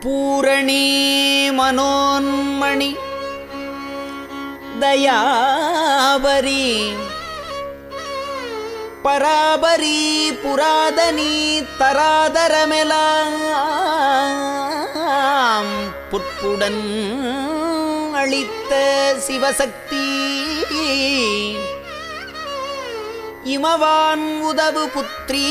பூரணி மனோன்மணி. தயாபரி. பராபரி புராதனி தராதரமெலாம் புற்புடன் அளித்த சிவசக்தி. இமவான் உதவு புத்ரி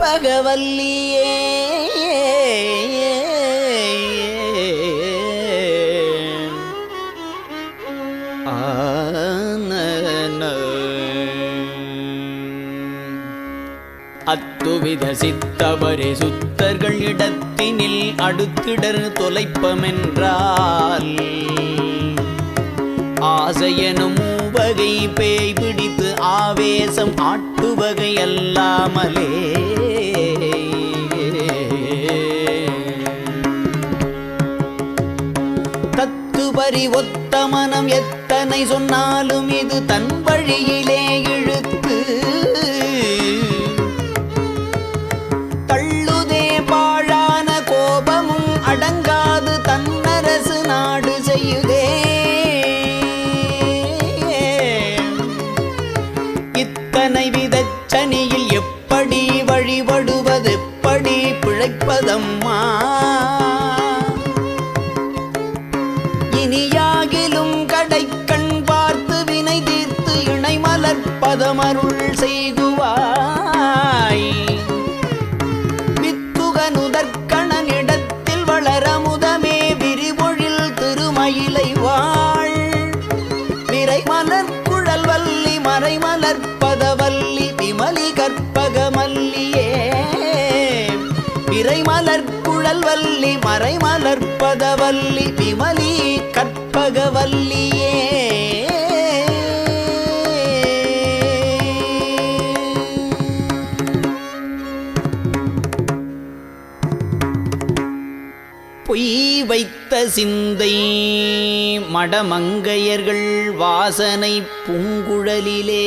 பகவல்லியே. அத்துவித சித்தவரே சுத்தர்கள் இடத்தினில் அடுத்திடர் தொலைப்பமென்றால் ஆசையனும் வகை பேய் பிடித்து ஆவேசம் ஆட்டுவகை அல்லாமலே தத்துபரி ஒத்த மனம் எத்தனை சொன்னாலும் இது தன் வழியிலே இழுத்து தள்ளுதே பாழான கோபமும் அடங்காது தன்னரசு நாடு செய்யுதே. இத்தனை விதச்சனியில் எப்படி வழிபடுவது? எப்படி பிழைப்பதம்மா? மலர் வல்லி மறை மலர்ப்பதவல்லி விமலி கற்பகவல்லியே. பொய் வைத்த சிந்தை மடமங்கையர்கள் வாசனை பூங்குழலிலே.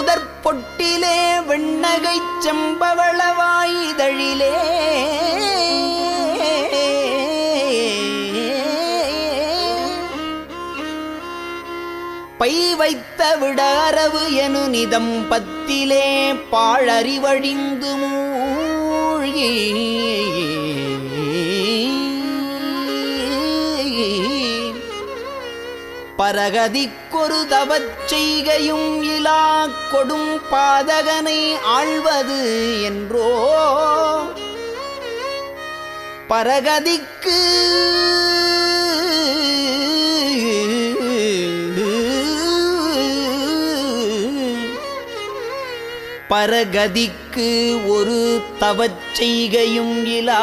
நன்னுதற் பொட்டிலே வெண்ணகைச் செம்பவள பை வைத்த விடாரவு எனு நிதம் பத்திலே பாழறிவழிந்து மூழ்கி. பரகதிக்கொரு தவச் செய்கையும் இலா கொடும் பாதகனை ஆழ்வது என்றோ? பரகதிக்கு பரகதிக்கு ஒரு தவச் செய்கையும் இலா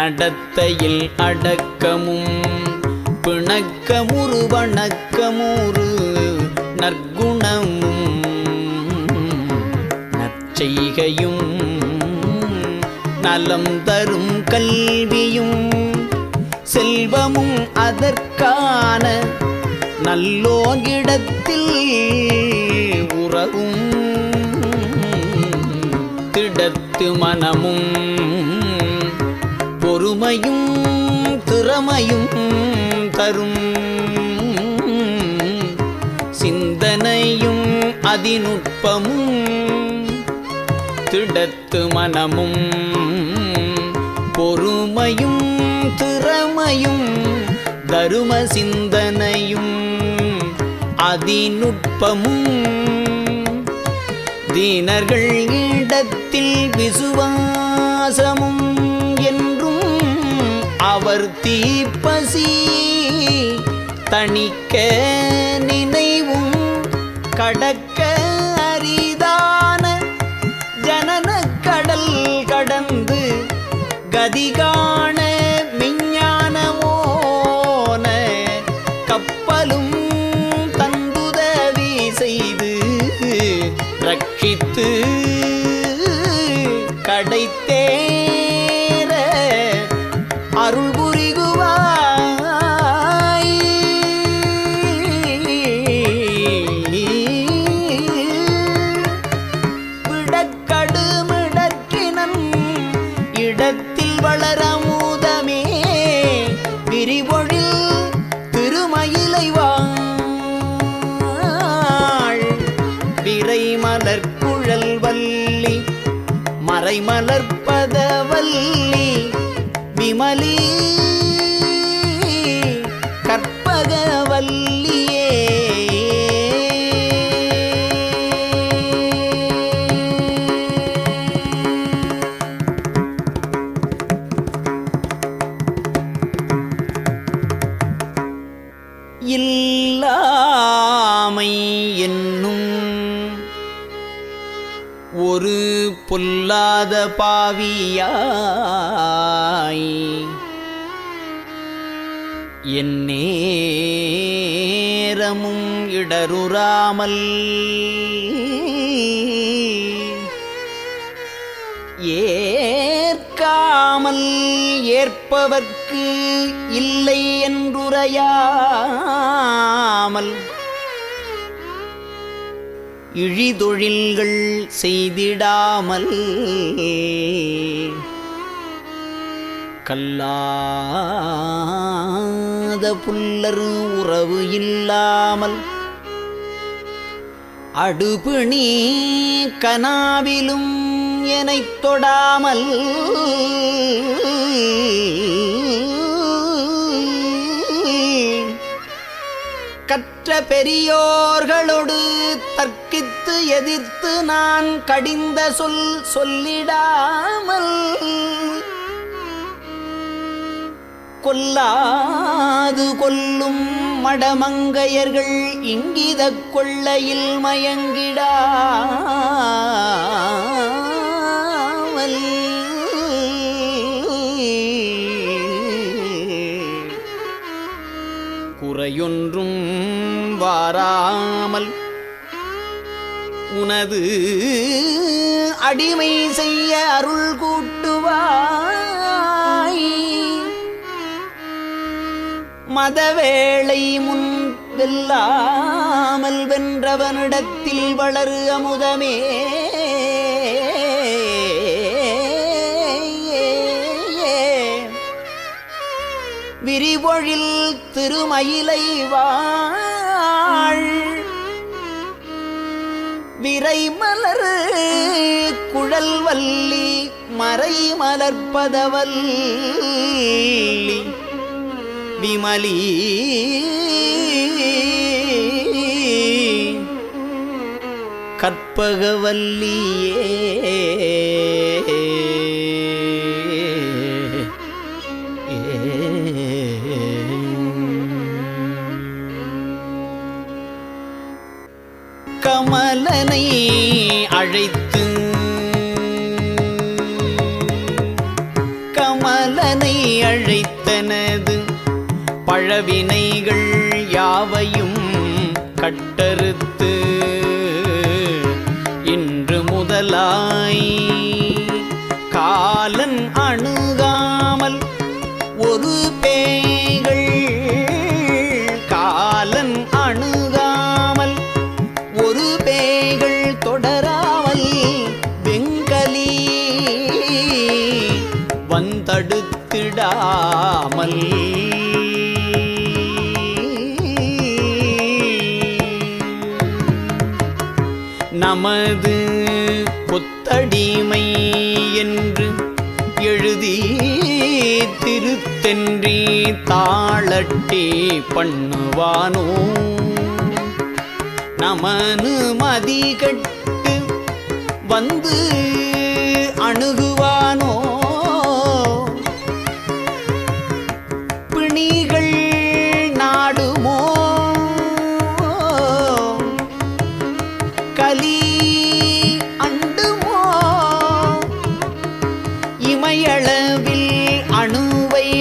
நடத்தையில் அடக்கமும் பிணக்கமுறு வணக்கமுறு நற்குணமும் நற்செய்கையும் நலம் தரும் கல்வியும் செல்வமும் அதற்கான நல்லோங்கிடத்தில் உறவும் திடத்து மனமும் பொறுமையும் திறமையும் தரும். சிந்தனையும் அதிநுட்பமும் திடத்து மனமும். பொறுமையும் திறமையும் தரும சிந்தனையும் அதிநுட்பமும். தீனர்கள் இடத்தில் விசுவாசமும் அவர் தீப்பசி தணிக்க நினைவும் கடக்க அரிதான ஜனன கடல் கடந்து கதிகா மலரமுதமே வளரமுதமே விரிவொழில் திருமயிலை வாழ். விரை மலர்குழல் வல்லி மறைமலர்ப்பதவல்லி விமலீ பொல்லாத பாவியாய். என் நேரமும் இடருறாமல் ஏற்காமல் ஏற்பவர்க்கு இல்லை என்றுரையாமல் இழிதொழில்கள் செய்திடாமல் கல்லாத புல்லர் உறவு இல்லாமல் அடுபிணி கனாவிலும் எனைத் தொடாமல் கற்ற பெரியோர்களோடு தற்க எதிர்த்து நான் கடிந்த சொல் சொல்லிடாமல் கொல்லாது கொல்லும் மடமங்கையர்கள் இங்கிதக் கொள்ளையில் மயங்கிடாமல். குறையொன்றும் வாராமல் உனது அடிமை செய்ய அருள் கூட்டுவாய். மதவேளை முன் வெல்லாமல் வென்றவனிடத்தில் வளரு அமுதமே. விரிபொழில் திருமயிலை வா விரை விரைமலர் குழல் வல்லி மறை மலர்பதவல்லி விமலி. கற்பகவல்லியே. அழைத்து கமலனை அழைத்தனது பழவினைகள் யாவையும் கட்டறுத்து வந்தடுத்திடாமல். நமது கொத்தடிமை என்று எழுதி திருத்தென்றி தாளட்டி பண்ணுவானோ? நமனு மதிகட்டு வந்து அணுகு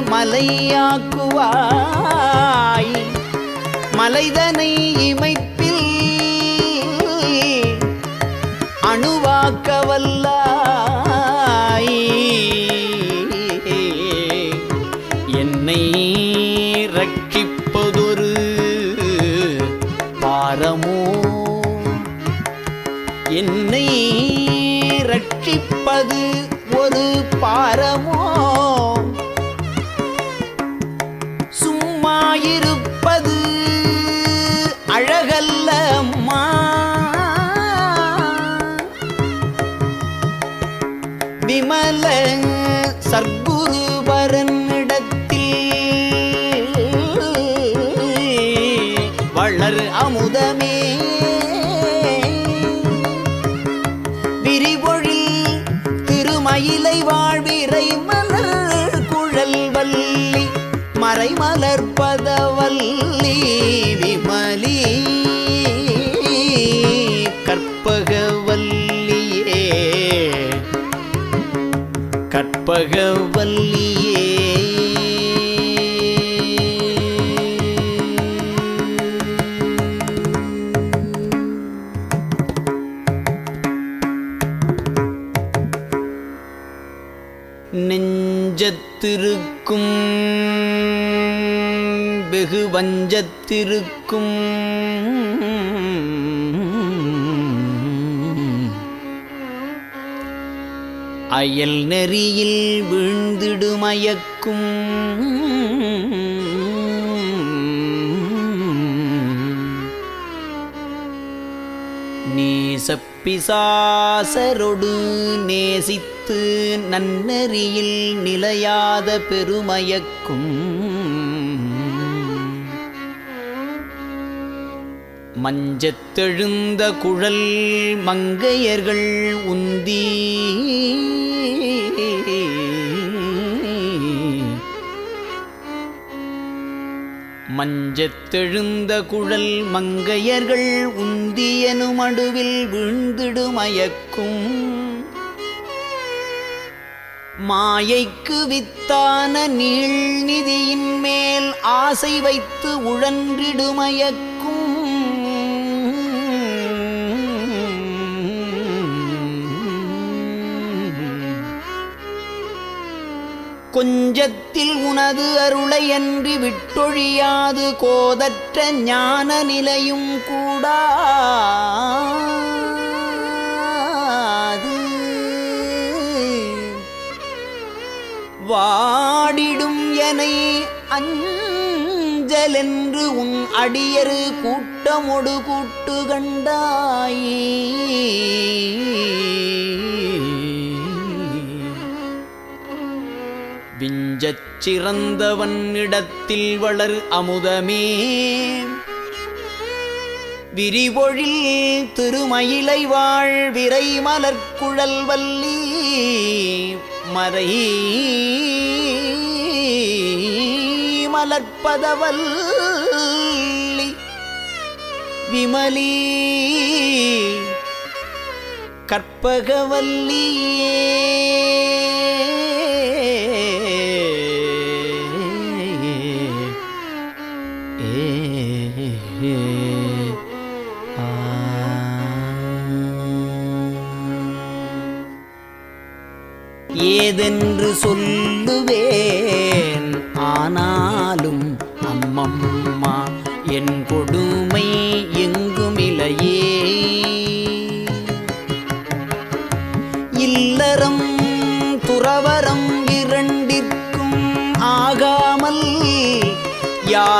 மலையாக்குவாய். மலைதனை இமை விமல சர்க்குருவரன் நெஞ்சத்திருக்கும் வெகு வஞ்சத்திருக்கும். அயல் நெறியில் வீழ்ந்திடுமயக்கும். நீசப்பிசாசரொடு நேசித்த நினைத்து நன்னெறியில் நிலையாத பெருமயக்கும். மஞ்சத்தெழுந்த குழல் மங்கையர்கள் உந்தி. மஞ்சத்தெழுந்த குழல் மங்கையர்கள் உந்தியனும் அடுவில் வீழ்ந்திடுமயக்கும். மாயைக்கு வித்தான நீழ்நிதியின் மேல் ஆசை வைத்து உழன்றிடுமயக்கும். கொஞ்சத்தில் உனது அருளையன்றி விட்டொழியாது கோதற்ற ஞான நிலையும் கூடா. வாடிடும் அஞ்சலென்று உன் அடியரு கூட்டமொடு கூட்டு கண்டாய் விஞ்சச் சிறந்தவன் இடத்தில் வளர் அமுதமே. விரிவொழில் திருமயிலை வாழ் விரை மலர்க்குழல் வல்லி. மறை மலர்ப்பதவல்லி. விமலி கற்பகவல்லியே. ஏதென்று சொல்லுவே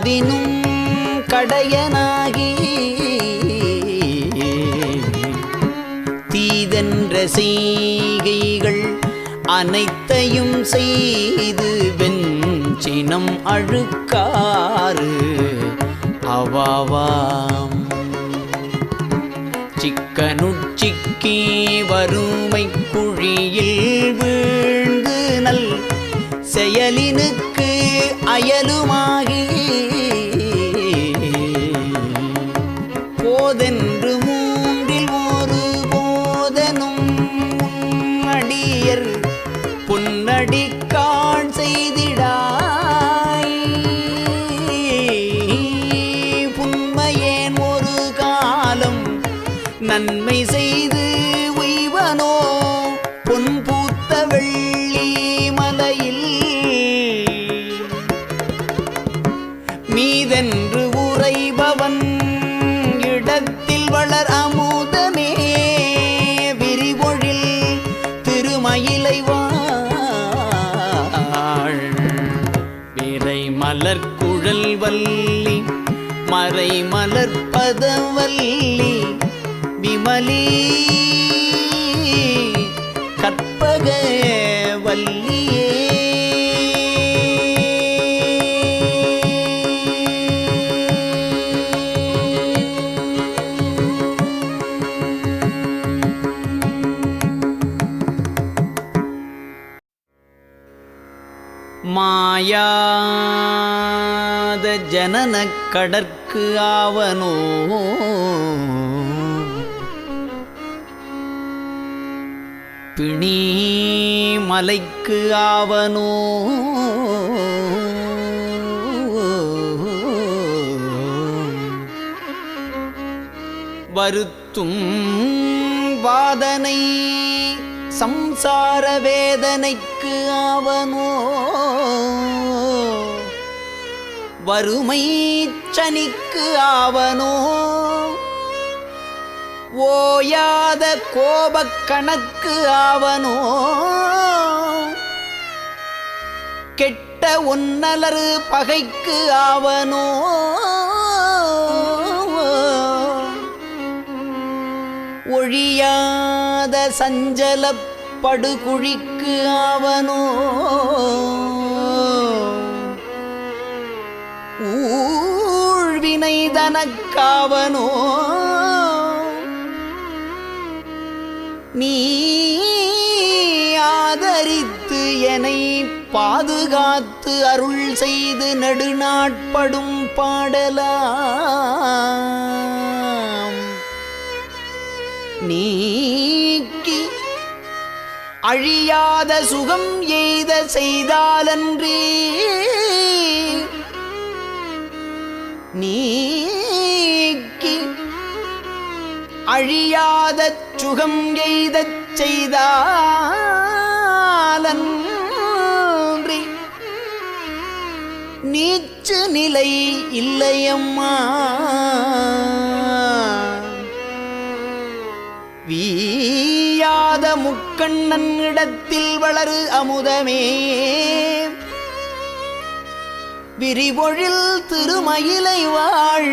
அதினும் கடையனாகி தீதென்ற செய்கைகள் அனைத்தையும் செய்து வெஞ்சினம் அழுக்காறு. அவாவாம். சிக்கனுச்சிக்கே வறுமை குழியில் வீழ்ந்து நல் செயலினுக்கு அயலுமாகி. போதென்று மூன்றில் ஒரு போதனும் அடியர் பொன்னடிக்கான் செய்திடாய். புண்மையேன் ஒரு காலம் நன்மை செய்து விமலி கற்பக வல்லியே மாயாத ஜனன கடற்கு ஆவனோ? பிணி மலைக்கு ஆவனோ? வருத்தும் வாதனை சம்சார வேதனைக்கு ஆவனோ? வறுமை சனிக்கு ஆவனோ? ஓயாத கோபக்கணக்கு ஆவனோ? கெட்ட ஒன்னலரு பகைக்கு ஆவனோ? ஒழியாத சஞ்சல படுகுழிக்கு ஆவனோ? ஊழ்வினை தனக்காவனோ? நீ ஆதரித்து என்னை பாதுகாத்து அருள் செய்து நெடுநாட்படும் பாடலாம். நீக்கி அழியாத சுகம் எய்த செய்தாலன்றி நீ அழியாத சுகம் எய்தச் செய்தாலன்றி நீச்சு நிலை இல்லையம்மா. வீயாத முக்கண்ணன் இடத்தில் வளரு அமுதமே. விரிபொழில் திருமயிலை வாழ்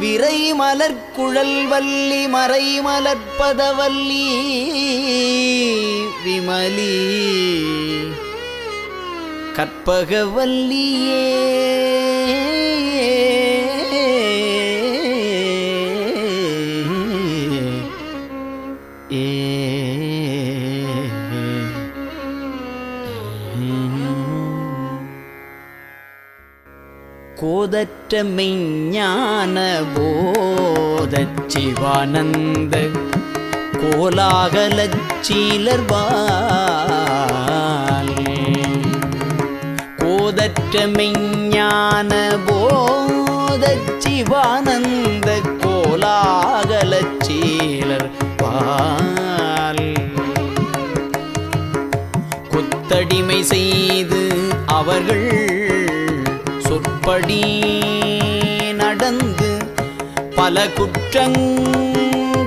விரை மலர்குழல் வல்லி மறை மலர்பதவல்லி விமலி கற்பகவல்லியே கோதற்ற மெஞ்ஞான போதச் சிவானந்த கோலாகலச் சீலர்வால் கோதற்ற மெஞ்ஞான போதச் சிவானந்த கோலாகலச் சீலர்வால் கொத்தடிமை செய்து அவர்கள் சொற்படி பல குற்றங்களும்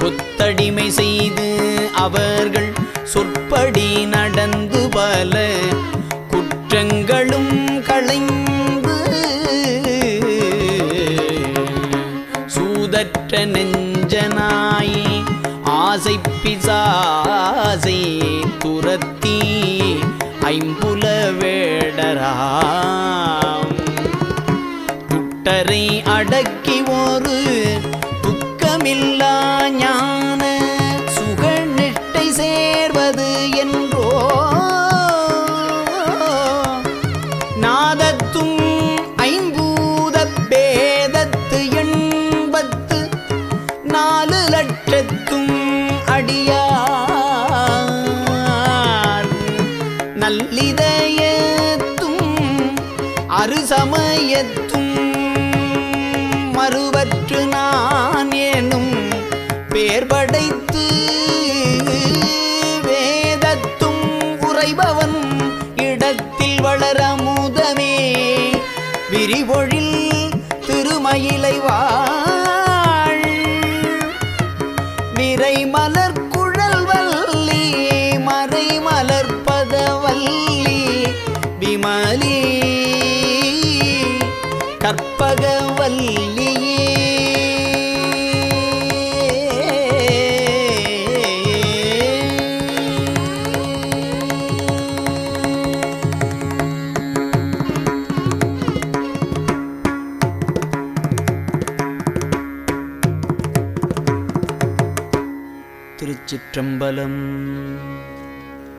கொத்தடிமை செய்து அவர்கள் சொற்படி நடந்து பல குற்றங்களும் களைந்து சூதற்ற நெஞ்சனாய் ஆசை பிசாசை துரத்தி ஐம்புல வேடரா அடக்கி ஒரு துக்கமில்லா ஞான உறைபவன் இடத்தில் வளர முதமே விரிபொழில் திருமயிலை வா चम्बलम्।